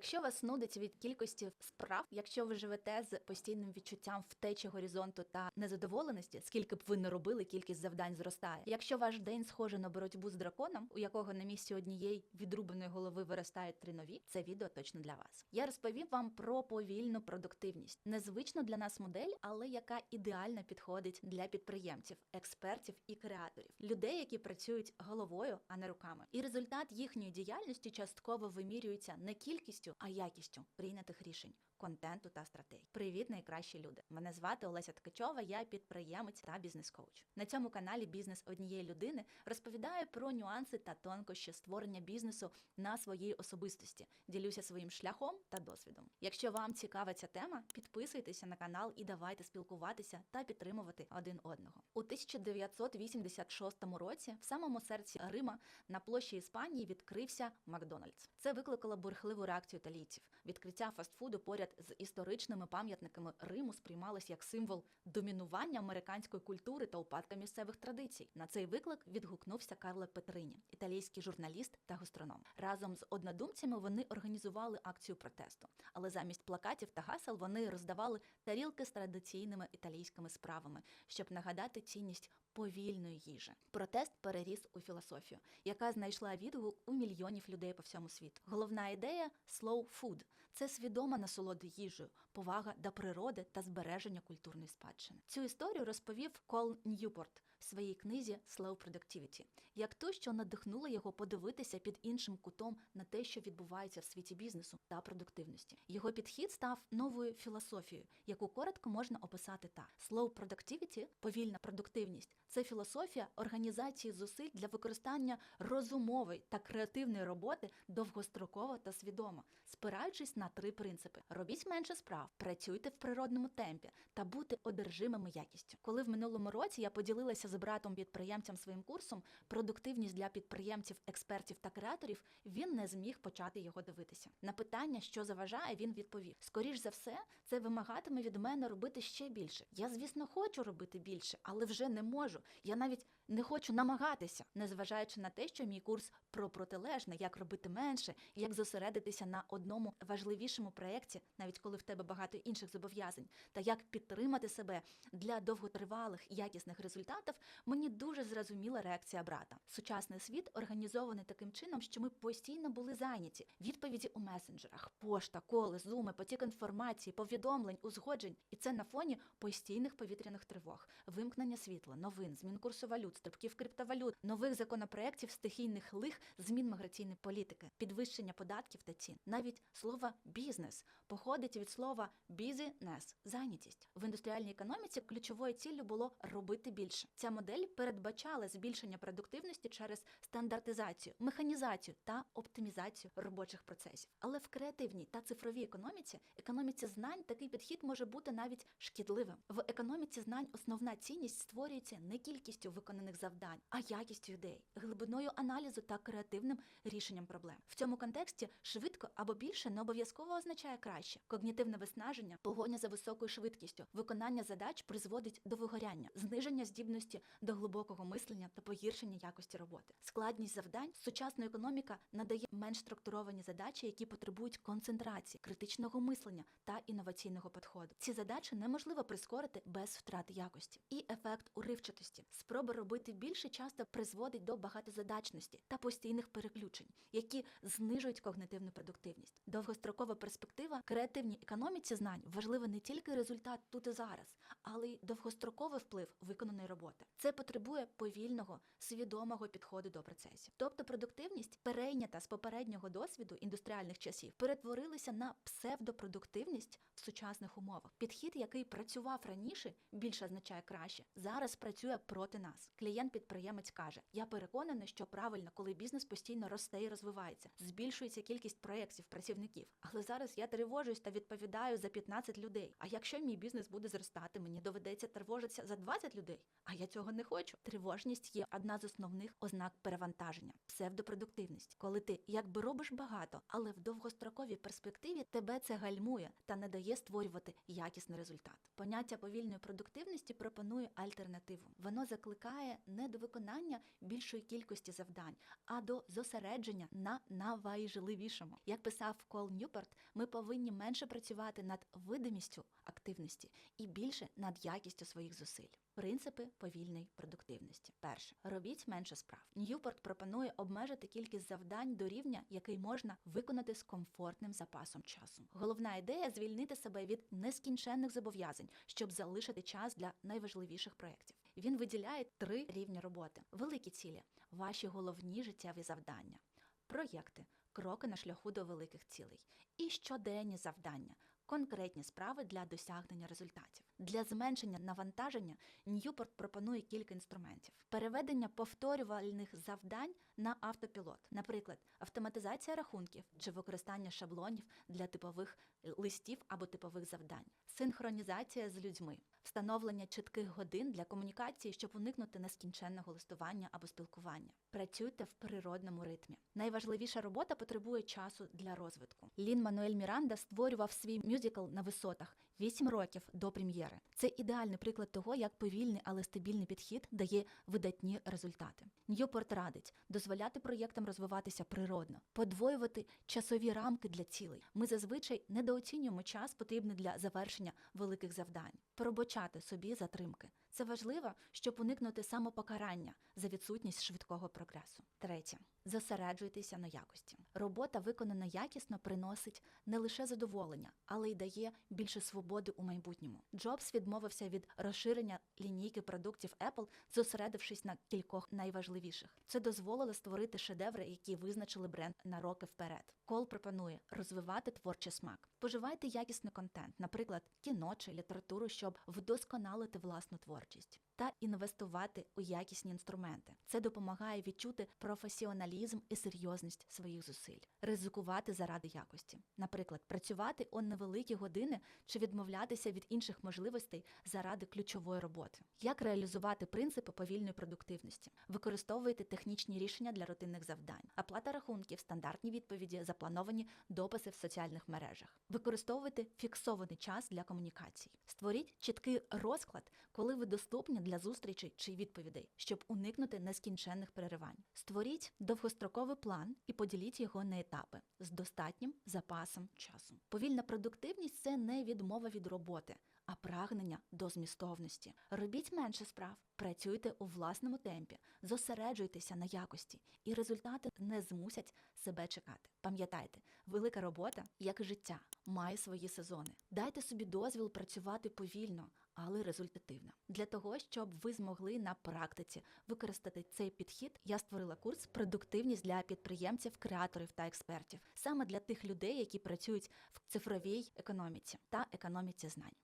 Якщо вас нудить від кількості справ, якщо ви живете з постійним відчуттям втечі горизонту та незадоволеності, скільки б ви не робили, кількість завдань зростає. Якщо ваш день схожий на боротьбу з драконом, у якого на місці однієї відрубаної голови виростають три нові, це відео точно для вас. Я розповім вам про повільну продуктивність, незвичну для нас модель, але яка ідеально підходить для підприємців, експертів і креаторів, людей, які працюють головою, а не руками. І результат їхньої діяльності частково вимірюється не кількістю, а якістю прийнятих рішень. Контенту та стратегій. Привіт, найкращі люди! Мене звати Олеся Ткачова, я підприємець та бізнес-коуч. На цьому каналі Бізнес однієї людини розповідаю про нюанси та тонкощі створення бізнесу на своїй особистості, ділюся своїм шляхом та досвідом. Якщо вам цікава ця тема, підписуйтеся на канал і давайте спілкуватися та підтримувати один одного. У 1986 році, в самому серці Рима, на площі Іспанії відкрився Макдональдс. Це викликало бурхливу реакцію італійців. Відкриття фастфуду поряд з історичними пам'ятниками Риму сприймалось як символ домінування американської культури та упадка місцевих традицій. На цей виклик відгукнувся Карло Петрині, італійський журналіст та гастроном. Разом з однодумцями вони організували акцію протесту, але замість плакатів та гасел вони роздавали тарілки з традиційними італійськими справами, щоб нагадати цінність повільної їжі. Протест переріс у філософію, яка знайшла відгук у мільйонів людей по всьому світу. Головна ідея slow food – це свідома насолода їжею, повага до природи та збереження культурної спадщини. Цю історію розповів Кол Ньюпорт в своїй книзі Slow Productivity, як ту, що надихнула його подивитися під іншим кутом на те, що відбувається в світі бізнесу та продуктивності. Його підхід став новою філософією, яку коротко можна описати так: Slow Productivity – повільна продуктивність. Це філософія організації зусиль для використання розумової та креативної роботи довгостроково та свідомо, спираючись на три принципи: робіть менше справ, працюйте в природному темпі та бути одержимими якістю. Коли в минулому році я поділилася з братом підприємцям своїм курсом продуктивність для підприємців, експертів та креаторів, він не зміг почати його дивитися. На питання, що заважає, він відповів: скоріш за все, це вимагатиме від мене робити ще більше. Я, звісно, хочу робити більше, але вже не можу. Я навіть не хочу намагатися, незважаючи на те, що мій курс про протилежне, як робити менше, як зосередитися на одному важливішому проєкті, навіть коли в тебе багато інших зобов'язань, та як підтримати себе для довготривалих якісних результатів, мені дуже зрозуміла реакція брата. Сучасний світ організований таким чином, що ми постійно були зайняті. Відповіді у месенджерах, пошта, коли, зуми, потік інформації, повідомлень, узгоджень, і це на фоні постійних повітряних тривог, вимкнення світла, новин, змін курсу валют, стрибків криптовалют, нових законопроєктів, стихійних лих, змін міграційної політики, підвищення податків та цін. Навіть слово бізнес походить від слова business – зайнятість. В індустріальній економіці ключовою ціллю було робити більше. Ця модель передбачала збільшення продуктивності через стандартизацію, механізацію та оптимізацію робочих процесів. Але в креативній та цифровій економіці, економіці знань, такий підхід може бути навіть шкідливим. В економіці знань основна цінність створюється не кількістю виконаних завдань, а якістю ідей, глибиною аналізу та креативним рішенням проблем. В цьому контексті швидко або більше не обов'язково означає краще. Когнітивне виснаження, погоня за високою швидкістю, виконання задач призводить до вигоряння, зниження здібності до глибокого мислення та погіршення якості роботи. Складність завдань сучасна економіка надає менш структуровані задачі, які потребують концентрації, критичного мислення та інноваційного підходу. Ці задачі неможливо прискорити без втрати якості. І ефект уривчатості. Спроба робити більше часто призводить до багатозадачності та постійних переключень, які знижують когнитивну продуктивність. Довгострокова перспектива креативній економіці знань важлива не тільки результат тут і зараз, але й довгостроковий вплив виконаної роботи. Це потребує повільного, свідомого підходу до процесів. Тобто продуктивність, перейнята з попереднього досвіду індустріальних часів, перетворилася на псевдопродуктивність в сучасних умовах. Підхід, який працював раніше, більше означає краще, зараз працює проти нас. Клієнт-підприємець каже: Я переконаний, що правильно, коли бізнес постійно росте і розвивається, збільшується кількість проєктів, працівників. Але зараз я тривожусь та відповідаю за 15 людей. А якщо мій бізнес буде зростати, мені доведеться тривожитися за 20 людей. А я цього не хочу. Тривожність є одна з основних ознак перевантаження, псевдопродуктивність, коли ти якби робиш багато, але в довгостроковій перспективі тебе це гальмує та не дає створювати якісний результат. Поняття повільної продуктивності пропонує альтернативу. Воно закликає не до виконання більшої кількості завдань, а до зосередження на найважливішому. Як писав Кол Ньюпорт, ми повинні менше працювати над видимістю активності і більше над якістю своїх зусиль. Принципи повільної продуктивності. Перше, робіть менше справ. Ньюпорт пропонує обмежити кількість завдань до рівня, який можна виконати з комфортним запасом часу. Головна ідея звільнити себе від нескінченних зобов'язань, щоб залишити час для найважливіших проєктів. Він виділяє три рівні роботи: великі цілі, ваші головні життєві завдання, проєкти, кроки на шляху до великих цілей, і щоденні завдання. Конкретні справи для досягнення результатів для зменшення навантаження Ньюпорт пропонує кілька інструментів: переведення повторювальних завдань на автопілот, наприклад, автоматизація рахунків чи використання шаблонів для типових листів або типових завдань, синхронізація з людьми, встановлення чітких годин для комунікації, щоб уникнути нескінченного листування або спілкування. Працюйте в природному ритмі. Найважливіша робота потребує часу для розвитку. Лін Мануель Міранда створював свій мюзикл на висотах 8 років до прем'єри. Це ідеальний приклад того, як повільний, але стабільний підхід дає видатні результати. Ньюпорт радить дозволяти проєктам розвиватися природно, подвоювати часові рамки для цілей. Ми зазвичай недооцінюємо час, потрібний для завершення великих завдань. Пробочати собі затримки. Це важливо, щоб уникнути самопокарання за відсутність швидкого прогресу. Третє. Зосереджуйтеся на якості. Робота, виконана якісно, приносить не лише задоволення, але й дає більше свободи у майбутньому. Джобс відмовився від розширення лінійки продуктів Apple, зосередившись на кількох найважливіших. Це дозволило створити шедеври, які визначили бренд на роки вперед. Кол пропонує розвивати творчий смак. Споживайте якісний контент, наприклад, кіно чи літературу, щоб вдосконалити власну творчість. Та інвестувати у якісні інструменти. Це допомагає відчути професіоналізм і серйозність своїх зусиль, ризикувати заради якості, наприклад, працювати у невеликі години чи відмовлятися від інших можливостей заради ключової роботи. Як реалізувати принципи повільної продуктивності? Використовуйте технічні рішення для рутинних завдань, оплата рахунків, стандартні відповіді, заплановані дописи в соціальних мережах. Використовуйте фіксований час для комунікацій. Створіть чіткий розклад, коли ви доступні для зустрічей чи відповідей, щоб уникнути нескінченних переривань. Створіть довгостроковий план і поділіть його на етапи з достатнім запасом часу. Повільна продуктивність це не відмова від роботи. А прагнення до змістовності. Робіть менше справ, працюйте у власному темпі, зосереджуйтеся на якості, і результати не змусять себе чекати. Пам'ятайте, велика робота, як життя, має свої сезони. Дайте собі дозвіл працювати повільно, але результативно. Для того, щоб ви змогли на практиці використати цей підхід, я створила курс Продуктивність для підприємців, креаторів та експертів, саме для тих людей, які працюють в цифровій економіці та економіці знань.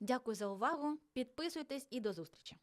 Дякую за увагу. Підписуйтесь і до зустрічі.